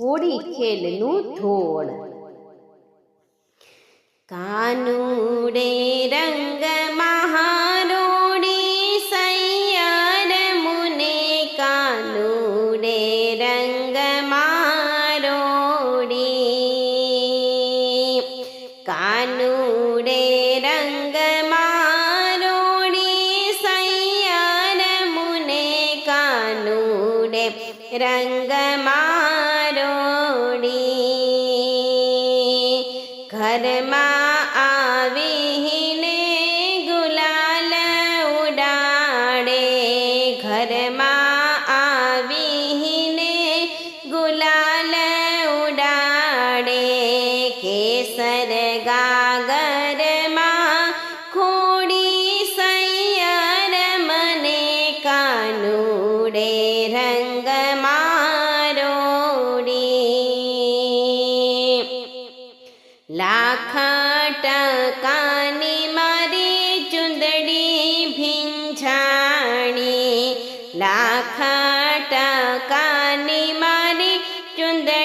હોળી ખેલનું ધોળ. કાનુડે રંગ મહારોડી સૈયર મુને. કાનુડે રંગ મારોડી. કાનુડે રંગ મારોડી સૈયર મુને. કાનુડે રંગ મારોડી કેસર ગાગરમાં ખોડી સૈયર મને કાનુડે રંગ મારોડી. લાખ ટકાની મારી ચુંદડી ભીંજાણી. લાખ ટકાની મારી ચુંદડી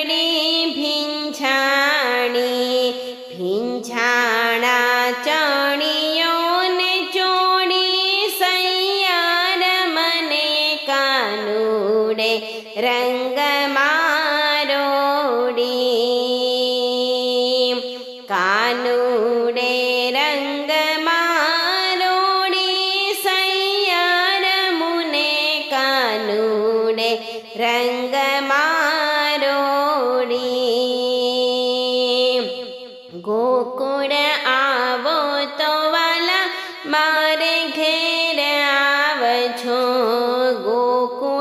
ભીંછાણા ચણીઓને ચોડી સૈયાર મને કાનુડે રંગ મારોડી કાનુડે રંગ મારોડી સૈયાર મુને કાનુડે રંગ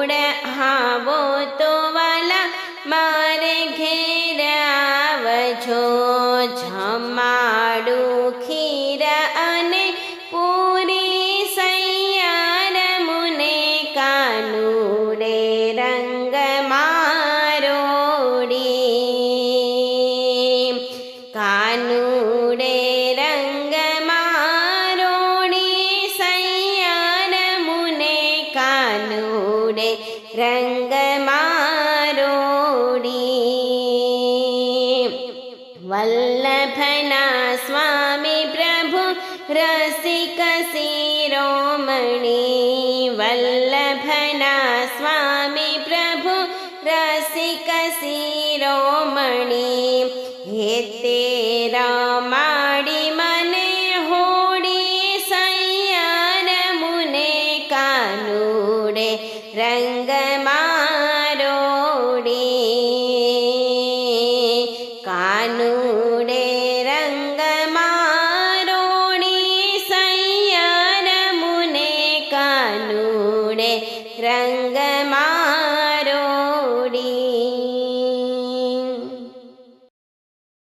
ગોકુળ આવો તો વાલા મારે ઘેર આવજો જમાડું ખીર અને પૂરી સૈયાર મુને કાનુડે રંગ મારોડી કાનુડે મારોડી વલ્લભના સ્વામી પ્રભુ રસિક શિરોમણી વલ્લભના સ્વામી પ્રભુ રસિક શિરોમણી હે તેરા માડી મને હોડી સૈયાર મુને કાનુડે રંગ મારો